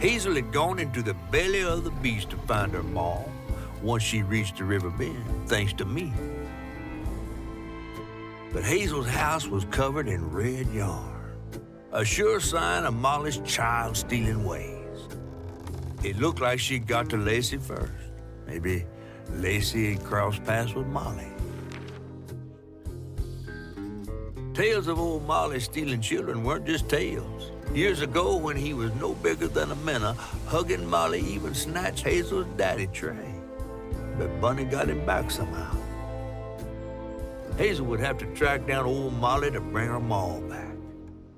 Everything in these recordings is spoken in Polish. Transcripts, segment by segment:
Hazel had gone into the belly of the beast to find her maw once she reached the river bend, thanks to me. But Hazel's house was covered in red yarn, a sure sign of Molly's child stealing ways. It looked like she'd got to Lacey first. Maybe Lacey had crossed paths with Molly. Tales of old Molly stealing children weren't just tales. Years ago, when he was no bigger than a minnow, hugging Molly even snatched Hazel's daddy tray. But Bunny got him back somehow. Hazel would have to track down old Molly to bring her maw back.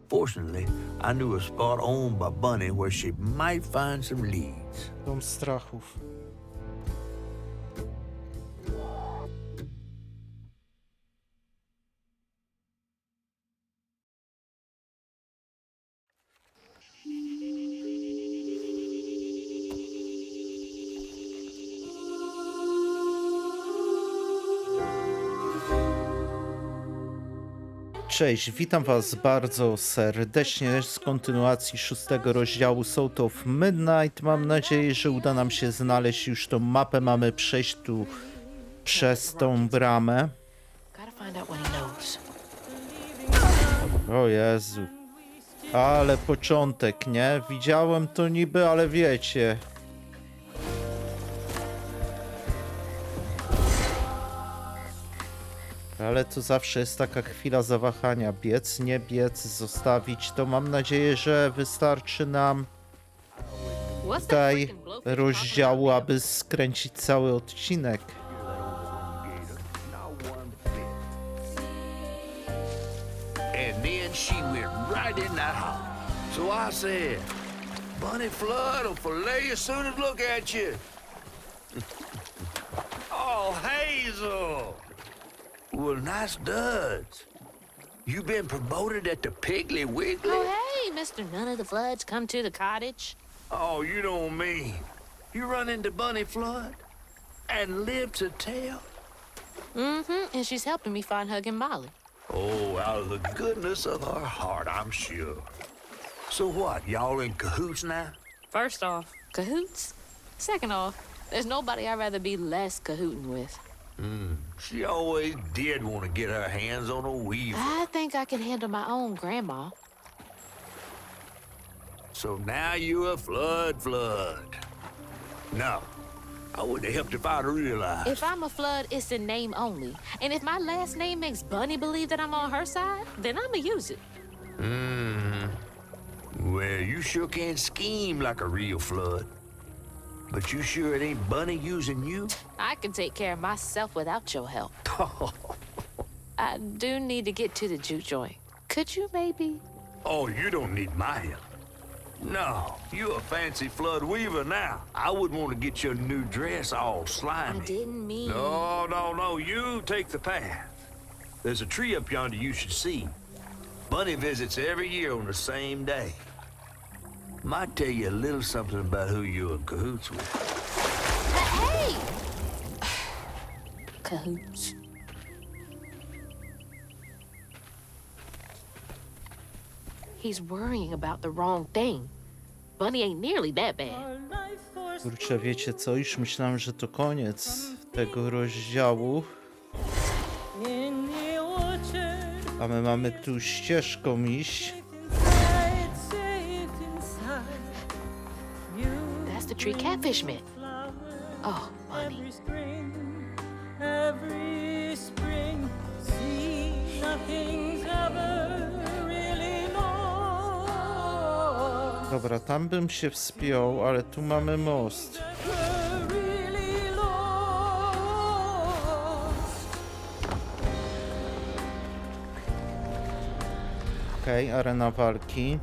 Fortunately, I knew a spot owned by Bunny where she might find some leads. Dom strachów. Cześć, witam Was bardzo serdecznie z kontynuacji szóstego rozdziału South of Midnight. Mam nadzieję, że uda nam się znaleźć już tą mapę. Mamy przejść tu przez tą bramę. O Jezu. Ale początek, nie? Widziałem to niby, ale wiecie. Ale to zawsze jest taka chwila zawahania. Biec, nie biec, zostawić. To mam nadzieję, że wystarczy nam tutaj rozdziału, aby skręcić cały odcinek. And then she went right in that hole. So Bunny Flood will fillet as soon as look at you. oh, Hazel. Well, nice duds. You been promoted at the Piggly Wiggly? Oh, hey, Mr. None of the Floods, come to the cottage. Oh, you don't mean. You run into Bunny Flood and live to tell? Mm-hmm, and she's helping me find Huggin' Molly. Oh, out of the goodness of her heart, I'm sure. So what, y'all in cahoots now? First off, cahoots. Second off, there's nobody I'd rather be less cahooting with. She always did want to get her hands on a weaver. I think I can handle my own grandma. So now you a flood flood. No, I wouldn't have helped if I'd realized. If I'm a flood, it's in name only. And if my last name makes Bunny believe that I'm on her side, then I'ma use it. Mmm. Well, you sure can scheme like a real flood. But you sure it ain't Bunny using you? I can take care of myself without your help. Oh. I do need to get to the juke joint. Could you maybe? Oh, you don't need my help. No, you a fancy flood weaver now. I wouldn't want to get your new dress all slimy. I didn't mean. No, no, no. You take the path. There's a tree up yonder you should see. Bunny visits every year on the same day. Might tell you a little something about who you're in cahoots with. Hey! Cahoots. He's worrying about the wrong thing. Bunny ain't nearly that bad. Kurczę, wiecie co? Już myślałem, że to koniec tego rozdziału. A my mamy tu ścieżką iść. Catfish flower Oh, Bunny. every spring, every spring. See, nothing's ever really. Dobra, tam bym się wspiął, ale tu mamy most. Never really lost. Okej, arena walki.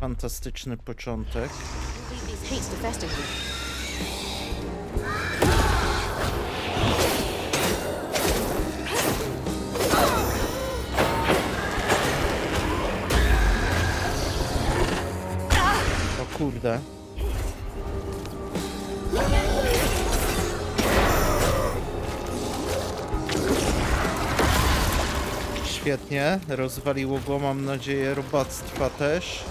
Fantastyczny początek. Leave these hates to fester here. Idę. Świetnie, rozwaliło go, mam nadzieję robactwa też.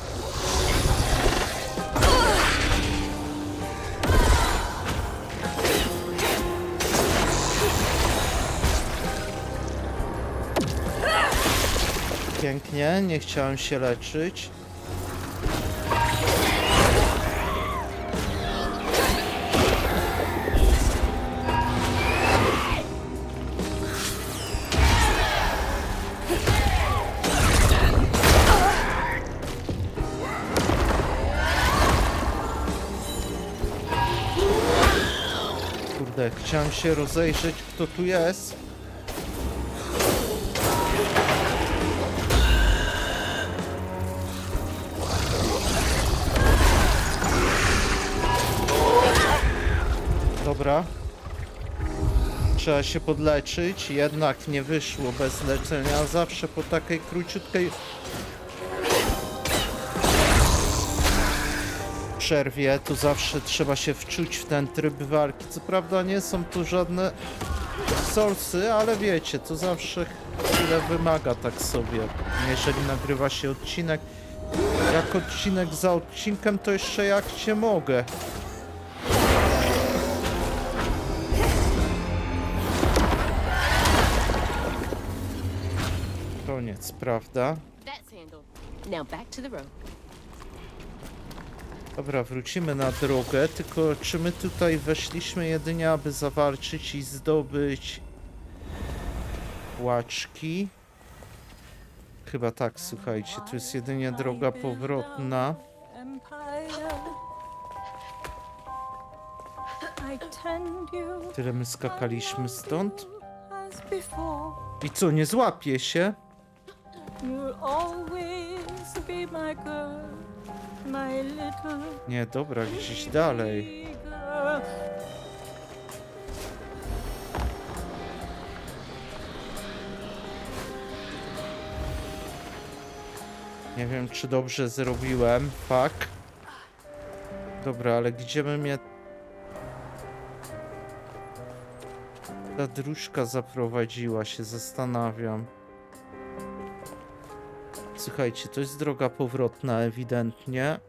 Pięknie, nie chciałem się leczyć. Kurde, chciałem się rozejrzeć, kto tu jest. Dobra. Trzeba się podleczyć, jednak nie wyszło bez leczenia. Zawsze po takiej króciutkiej przerwie to zawsze trzeba się wczuć w ten tryb walki. Co prawda nie są tu żadne source'y, ale wiecie, to zawsze chwilę wymaga tak sobie. Jeżeli nagrywa się odcinek, jak odcinek za odcinkiem, to jeszcze jak cię mogę. Koniec, prawda? Now back to the road. Dobra, wrócimy na drogę, tylko czy my tutaj weszliśmy jedynie, aby zawalczyć i zdobyć łaczki? Chyba tak, słuchajcie, tu jest jedynie droga powrotna. Tyle my skakaliśmy stąd. I co, nie złapie się? You'll always be my girl, Nie, dobra, gdzieś dalej. Nie wiem, czy dobrze zrobiłem. Fuck. Dobra, ale gdzie by mnie ta dróżka zaprowadziła, się zastanawiam. Słuchajcie, to jest droga powrotna ewidentnie.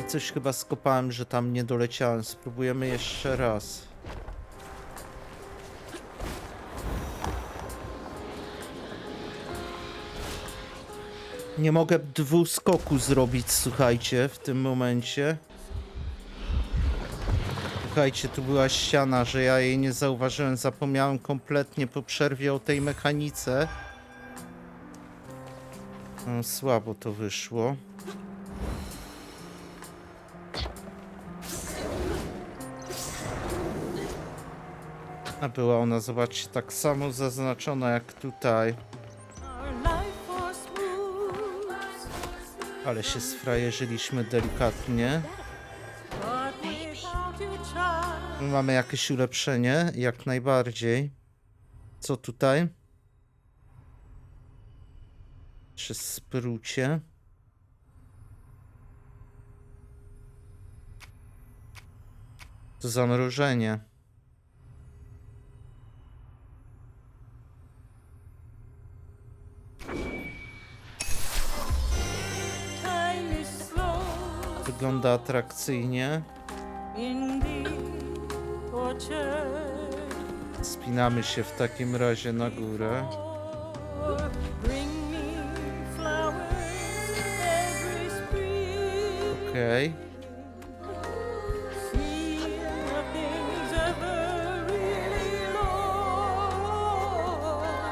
I coś chyba skopałem, że tam nie doleciałem. Spróbujemy jeszcze raz. Nie mogę dwuskoku zrobić, słuchajcie, w tym momencie. Słuchajcie, tu była ściana, że ja jej nie zauważyłem, zapomniałem kompletnie po przerwie o tej mechanice. No, słabo to wyszło. A była ona, zobaczcie, tak samo zaznaczona jak tutaj. Ale się sfrajerzyliśmy delikatnie. Mamy jakieś ulepszenie, jak najbardziej. Co tutaj? Przy sprucie. To zamrożenie. Wygląda atrakcyjnie. Spinamy się w takim razie na górę. Okej.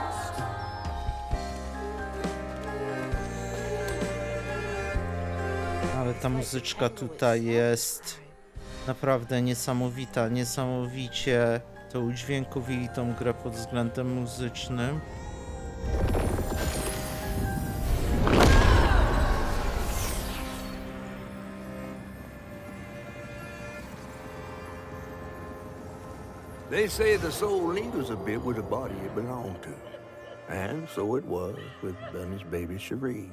Lost. Ale ta muzyczka tutaj jest naprawdę niesamowita, niesamowicie to udźwiękowili tą grę pod względem muzycznym. They say the soul lingers a bit with the body it belonged to. And so it was with Bunny's baby Cherie.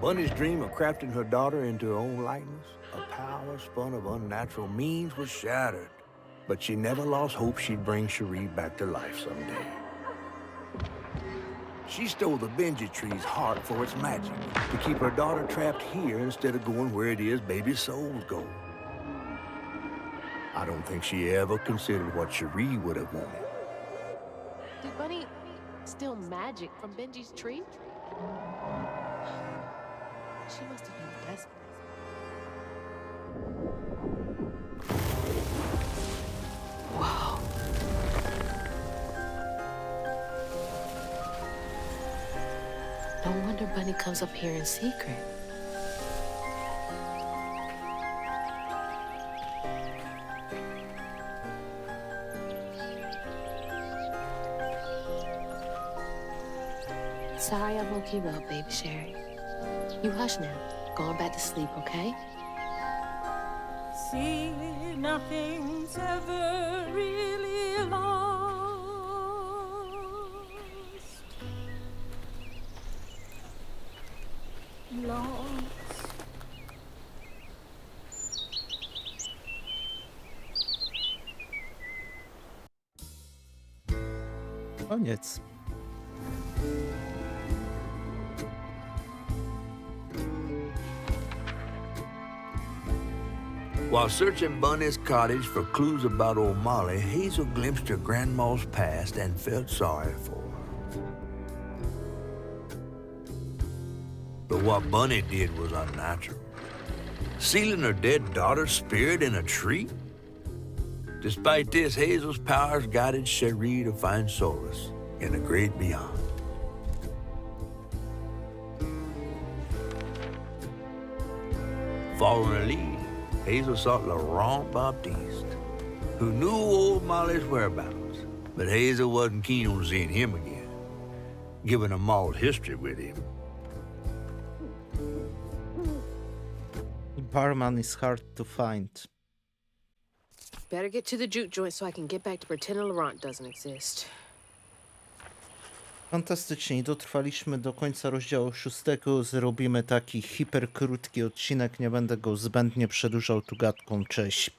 Bunny's dream of crafting her daughter into her own likeness, a power spun of unnatural means, was shattered. But she never lost hope she'd bring Cherie back to life someday. She stole the Benji tree's heart for its magic, to keep her daughter trapped here instead of going where it is baby souls go. I don't think she ever considered what Cherie would have wanted. Did Bunny steal magic from Benji's tree? She must have been desperate. Whoa. No wonder Bunny comes up here in secret. Sorry I woke you up, baby Sherry. You hush now. Going back to sleep, okay? See, nothing's ever really lost. Lost. Koniec. While searching Bunny's cottage for clues about old Molly, Hazel glimpsed her grandma's past and felt sorry for her. But what Bunny did was unnatural. Sealing her dead daughter's spirit in a tree? Despite this, Hazel's powers guided Cherie to find solace in the great beyond. Following her lead, Hazel sought Laurent Baptiste, who knew old Molly's whereabouts, but Hazel wasn't keen on seeing him again, given a mauled history with him. Barman is hard to find. Better get to the juke joint so I can get back to pretending Laurent doesn't exist. Fantastycznie, i dotrwaliśmy do końca rozdziału szóstego. Zrobimy taki hiperkrótki odcinek, nie będę go zbędnie przedłużał tu gadką. Cześć.